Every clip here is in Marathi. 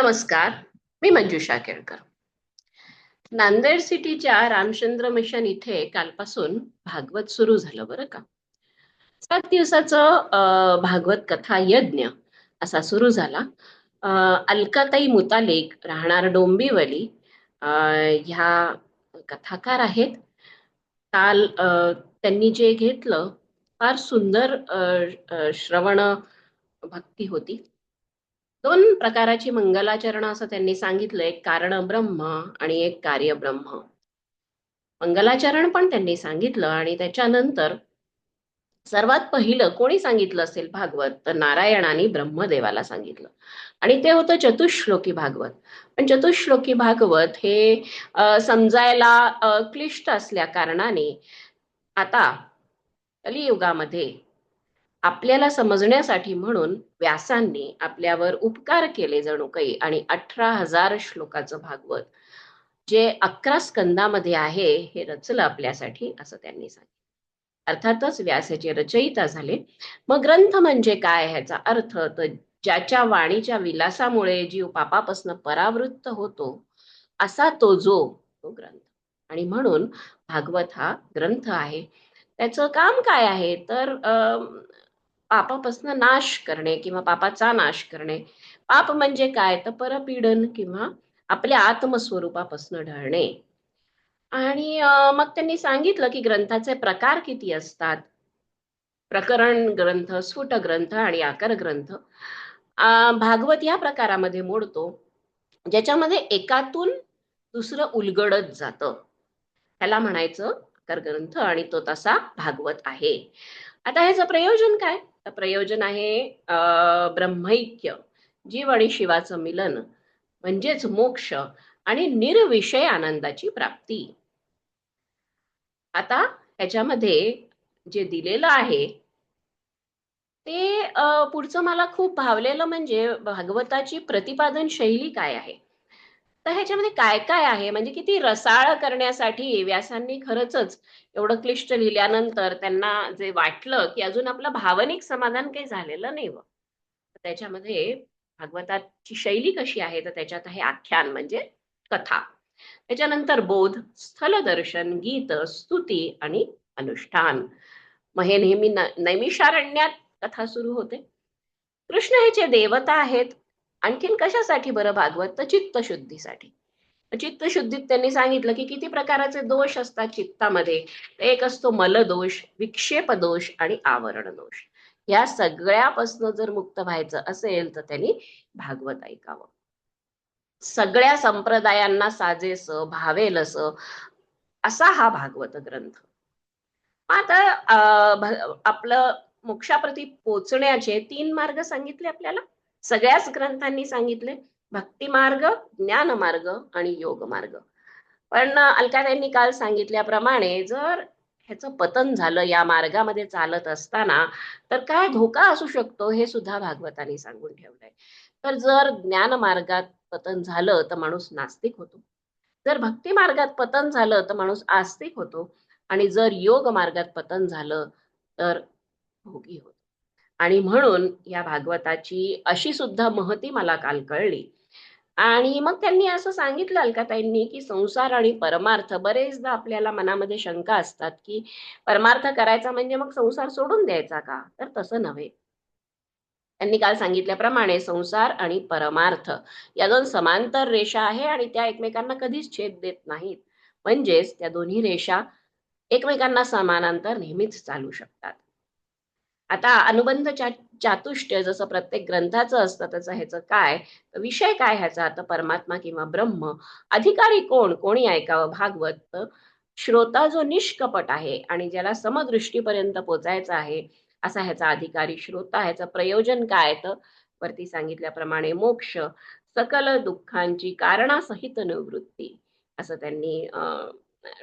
नमस्कार मी मंजुषा केळकर. नांदेड सिटीच्या रामचंद्र मिशन इथे कालपासून भागवत सुरू झालं बरं का? सात दिवसाचं भागवत कथा यज्ञ असा सुरू झाला. अलकाताई मुतालिक राहणार डोंबिवली ह्या कथाकार आहेत. काल त्यांनी जे घेतलं फार सुंदर श्रवण भक्ती होती. दोन प्रकाराची मंगलाचरण असं त्यांनी सांगितलं. एक कारण ब्रह्म आणि एक कार्य ब्रह्म मंगलाचरण पण त्यांनी सांगितलं आणि त्याच्यानंतर सर्वात पहिलं कोणी सांगितलं असेल भागवत? तर नारायणाने ब्रह्मदेवाला सांगितलं. आणि ते होतं चतुश्लोकी भागवत. पण चतुश्लोकी भागवत हे समजायला क्लिष्ट असल्या कारणाने आता कलियुगामध्ये आपल्याला समजण्यासाठी म्हणून व्यासांनी आपल्यावर उपकार केले जणू काही. आणि अठरा हजार श्लोकाचं भागवत. जे अकरा स्कंदामध्ये आहे हे रचलं आपल्यासाठी असं त्यांनी सांगितलं. अर्थातच व्यासाचे रचयिता झाले. मग ग्रंथ म्हणजे काय? ह्याचा अर्थ तर ज्याच्या वाणीच्या विलासामुळे जीव पापापासून परावृत्त होतो असा तो जो तो ग्रंथ. आणि म्हणून भागवत हा ग्रंथ आहे. त्याचं काम काय आहे? तर अं, पापापासून नाश करणे किंवा पापाचा नाश करणे. पाप म्हणजे काय? तर परपीडन किंवा आपल्या आत्मस्वरूपापासून ढळणे. आणि मग त्यांनी सांगितलं की ग्रंथाचे प्रकार किती असतात? प्रकरण ग्रंथ स्फुट ग्रंथ आणि आकार ग्रंथ. भागवत या प्रकारामध्ये मोडतो ज्याच्यामध्ये एकातून दुसरं उलगडत जातं. त्याला म्हणायचं आकार ग्रंथ आणि तो तसा भागवत आहे. आता ह्याचं प्रयोजन काय? प्रयोजन आहे ब्रह्मैक्य जीव आणि शिवाचं मिलन म्हणजेच मोक्ष आणि निर्विषय आनंदाची प्राप्ती. आता ह्याच्यामध्ये जे दिलेलं आहे ते पुढचं मला खूप भावलेलं म्हणजे भागवताची प्रतिपादन शैली काय आहे? तर ह्याच्यामध्ये काय काय आहे? म्हणजे किती रसाळ करण्यासाठी व्यासांनी खरंच एवढं क्लिष्ट लिहिल्यानंतर त्यांना जे वाटलं की अजून आपलं भावनिक समाधान काही झालेलं नाही व. त्याच्यामध्ये भागवताची शैली कशी आहे? तर त्याच्यात आहे आख्यान म्हणजे कथा. त्याच्यानंतर बोध स्थलदर्शन गीत स्तुती आणि अनुष्ठान. मग हे नेहमी नैमिषारण्यात कथा सुरू होते. कृष्ण हे जे देवता आहेत आणखीन कशासाठी बरं भागवत? तर चित्तशुद्धीसाठी. चित्तशुद्धीत त्यांनी सांगितलं की किती प्रकाराचे दोष असतात चित्तामध्ये? एक असतो मलदोष विक्षेप दोष आणि आवरण दोष या सगळ्यापासून जर मुक्त व्हायचं असेल तर त्यांनी भागवत ऐकावं. सगळ्या संप्रदायांना साजेस भावेल असं असा हा भागवत ग्रंथ. आता आपलं मोक्षाप्रती पोचण्याचे तीन मार्ग सांगितले आपल्याला. सगळ्याच ग्रंथांनी सांगितले भक्ती मार्ग ज्ञान मार्ग आणि योग मार्ग पण अलका काल सांगितल्याप्रमाणे जर ह्याचं पतन झालं या मार्गामध्ये चालत असताना तर काय धोका असू शकतो हे सुद्धा भागवतांनी सांगून ठेवलंय. तर जर ज्ञान मार्गात पतन झालं तर माणूस नास्तिक होतो. जर भक्ती मार्गात पतन झालं तर माणूस आस्तिक होतो. आणि जर योग मार्गात पतन झालं तर भोगी होतो. आणि म्हणून या भागवताची अशी सुद्धा महती मला काल कळली. आणि मग त्यांनी असं सांगितलं अलकाताईंनी की संसार आणि परमार्थ बरेचदा आपल्याला मनामध्ये शंका असतात की परमार्थ करायचा म्हणजे मग संसार सोडून द्यायचा का? तर तसं नव्हे. त्यांनी काल सांगितल्याप्रमाणे संसार आणि परमार्थ या दोन समांतर रेषा आहे आणि त्या एकमेकांना कधीच छेद देत नाहीत. म्हणजेच त्या दोन्ही रेषा एकमेकांना समानांतर नेहमीच चालू शकतात. आता अनुबंध चातुष्ट्य जसं प्रत्येक ग्रंथाचं असतं त्याचं ह्याचं काय? विषय काय ह्याचा? आता परमात्मा किंवा ब्रह्म अधिकारी कोण? कोणी ऐकावं? भागवत श्रोता जो निष्कपट आहे आणि ज्याला समदृष्टीपर्यंत पोचायचा आहे असा ह्याचा अधिकारी श्रोता ह्याचं प्रयोजन काय? तर वरती सांगितल्याप्रमाणे मोक्ष सकल दुःखांची कारणासहित निवृत्ती असं त्यांनी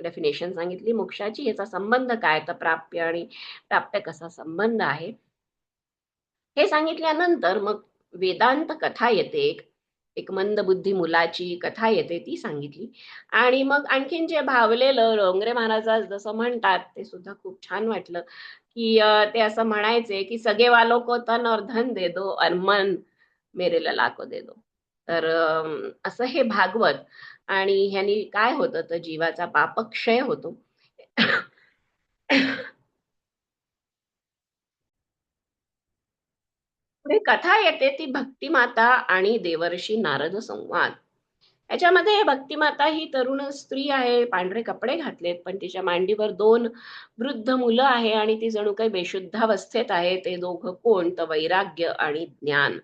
डेफिनेशन सांगितली. मोक्षाची याचा संबंध काय? तर प्राप्य आणि प्राप्य कसा संबंध आहे? हे सांगितल्यानंतर मग वेदांत कथा येते. एक एक मंदबुद्धी मुलाची कथा येते ती सांगितली. आणि मग आणखीन जे भावलेलं डोंगरे महाराजा जसं म्हणतात ते सुद्धा खूप छान वाटलं. की ते असं म्हणायचे की सगळे वालो को तन और धन दे दो और मन मेरे लाको दे दो. तर असं हे भागवत आणि ह्यानी काय होतं तर जीवाचा पापक्षय होतो. पुढे कथा येते ती भक्तिमाता आणि देवर्षी नारद संवाद. याच्यामध्ये भक्तिमाता ही तरुण स्त्री आहे पांढरे कपडे घातलेत पण तिच्या मांडीवर दोन वृद्ध मुलं आहे आणि ती जणू काही बेशुद्धावस्थेत आहे. ते दोघं कोण? तर वैराग्य आणि ज्ञान.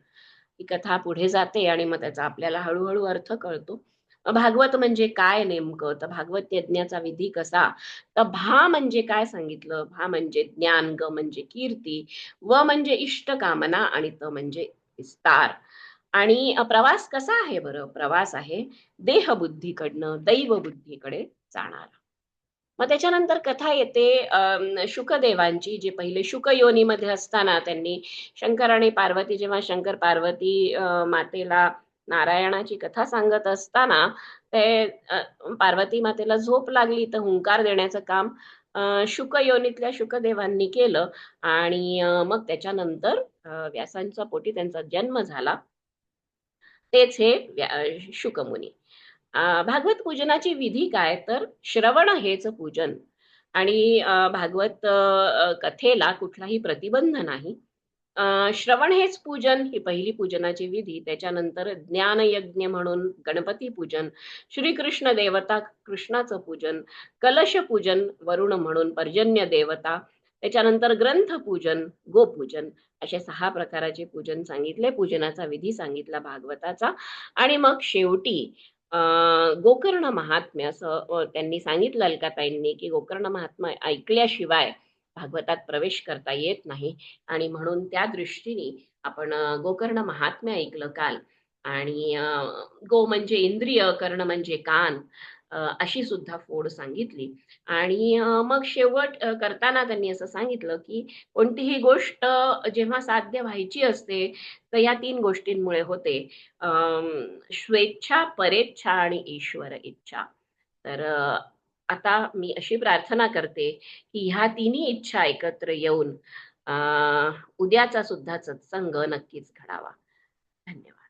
ही कथा पुढे जाते आणि मग त्याचा आपल्याला हळूहळू अर्थ कळतो. भागवत म्हणजे काय नेमकं? तर भागवत यज्ञाचा विधी कसा? तर भा म्हणजे काय सांगितलं? भा म्हणजे ज्ञान ग म्हणजे कीर्ती व म्हणजे इष्ट कामना आणि त म्हणजे विस्तार. आणि प्रवास कसा आहे बरं? प्रवास आहे देहबुद्धीकडनं दैव बुद्धीकडे जाणारा. मग त्याच्यानंतर कथा येते शुकदेवांची जे पहिले शुक योनीमध्ये असताना त्यांनी शंकर आणि पार्वती जेव्हा शंकर पार्वती मातेला नारायणाची कथा सांगत असताना ते पार्वती मातेला झोप लागली तर हुंकार देण्याचं काम शुक योनीतल्या शुकदेवांनी केलं आणि मग त्याच्यानंतर व्यासांच्या पोटी त्यांचा जन्म झाला. तेच हे शुकमुनी. भागवत पूजनाची विधी काय? तर श्रवण हेच पूजन. आणि भागवत कथेला कुठलाही प्रतिबंध नाही. श्रवण हेच पूजन ही पहिली पूजनाची विधी. त्याच्यानंतर ज्ञानयज्ञ म्हणून गणपती पूजन श्रीकृष्ण देवता कृष्णाचं पूजन कलश पूजन वरुण म्हणून पर्जन्य देवता त्याच्यानंतर ग्रंथ पूजन गोपूजन अशा सहा प्रकाराचे पूजन सांगितले. पूजनाचा विधी सांगितला भागवताचा. आणि मग शेवटी गोकर्ण महात्म्य असं त्यांनी सांगितलं अलकाताईंनी की गोकर्ण महात्मा ऐकल्याशिवाय भागवतात प्रवेश करता येत नाही. आणि म्हणून त्या दृष्टीने आपण गोकर्ण महात्म्य ऐकलं काल. आणि गो म्हणजे इंद्रिय कर्ण म्हणजे कान अशी सुद्धा फोड सांगितली. आणि मग शेवट करताना त्यांनी असं सांगितलं की कोणतीही गोष्ट जेव्हा साध्य व्हायची असते तर या तीन गोष्टींमुळे होते. स्वेच्छा परेच्छा आणि ईश्वर इच्छा. तर आता मी अशी प्रार्थना करते की ह्या तिन्ही इच्छा एकत्र येऊन उद्याचा सुद्धा सत्संग नक्कीच घडावा. धन्यवाद.